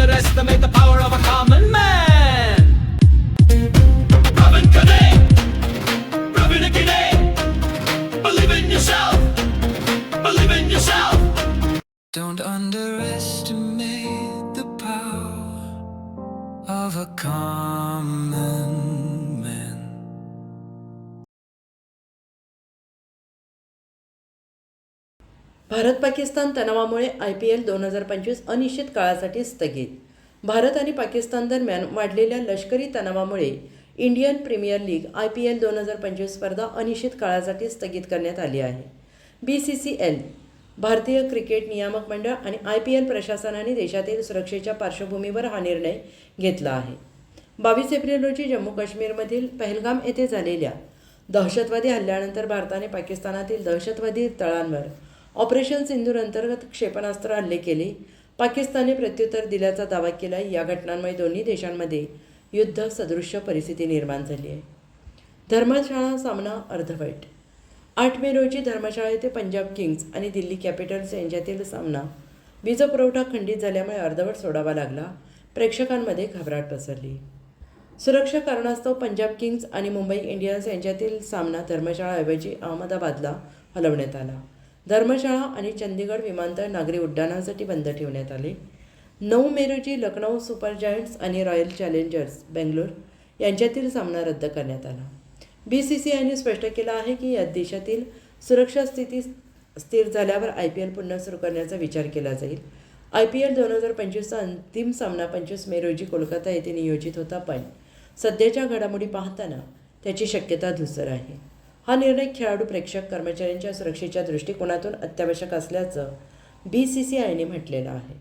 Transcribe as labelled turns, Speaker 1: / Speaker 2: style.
Speaker 1: underestimate the power of a common man. Robin Cadet, Robin Cadet, believe in yourself, believe in yourself.
Speaker 2: Don't underestimate the power of a common
Speaker 3: Bharat Pakistan तणावामुळे I P L दोन हजार पंचवीस अनिश्चित काळासाठी स्थगित. भारत आणि पाकिस्तान दरम्यान वाढलेल्या लष्करी तणावामुळे Indian Premier League I P L दोन हजार पंचवीस स्पर्धा अनिश्चित काळासाठी स्थगित करण्यात आली आहे. बी सी सी एल भारतीय क्रिकेट नियामक मंडळ आणि आय पी एल प्रशासनाने देशातील सुरक्षेच्या पार्श्वभूमीवर हा निर्णय घेतला आहे. बावीस एप्रिल रोजी जम्मू काश्मीरमधील पहलगाम येथे झालेल्या दहशतवादी हल्ल्यानंतर भारताने पाकिस्तानातील दहशतवादी तळांवर ऑपरेशन सिंधूर अंतर्गत क्षेपणास्त्र हल्ले केले. पाकिस्तानने प्रत्युत्तर दिल्याचा दावा केला या घटनांमुळे दोन्ही देशांमध्ये युद्ध सदृश्य परिस्थिती निर्माण झाली आहे. धर्मशाळा सामना अर्धवट. आठ मे रोजी धर्मशाळा येथे पंजाब किंग्ज आणि दिल्ली कॅपिटल्स यांच्यातील सामना. वीज पुरवठा खंडित झाल्यामुळे अर्धवट सोडावा लागला. प्रेक्षकांमध्ये घबराट पसरली. सुरक्षा कारणास्तव पंजाब किंग्ज आणि मुंबई इंडियन्स यांच्यातील सामना धर्मशाळाऐवजी अहमदाबादला हलवण्यात आला. धर्मशाळा आणि चंदीगड विमानतळ नागरी उड्डाणासाठी बंद ठेवण्यात आले. नऊ मे रोजी लखनौ सुपर जायंट्स आणि रॉयल चॅलेंजर्स बेंगलोर यांच्यातील सामना रद्द करण्यात आला. बी सी सी आयने स्पष्ट केलं आहे की या देशातील सुरक्षा स्थिती स्थिर झाल्यावर आय पी एल पुन्हा सुरू करण्याचा विचार केला जाईल. आय पी एल दोन हजार पंचवीसचा अंतिम सामना पंचवीस मे रोजी कोलकाता येथे नियोजित होता पण सध्याच्या घडामोडी पाहताना त्याची शक्यता धुसर आहे. हा निर्णय खेळाडू प्रेक्षक कर्मचाऱ्यांच्या सुरक्षेच्या दृष्टिकोनातून अत्यावश्यक असल्याचं बी सी सी आयने म्हटलेलं आहे.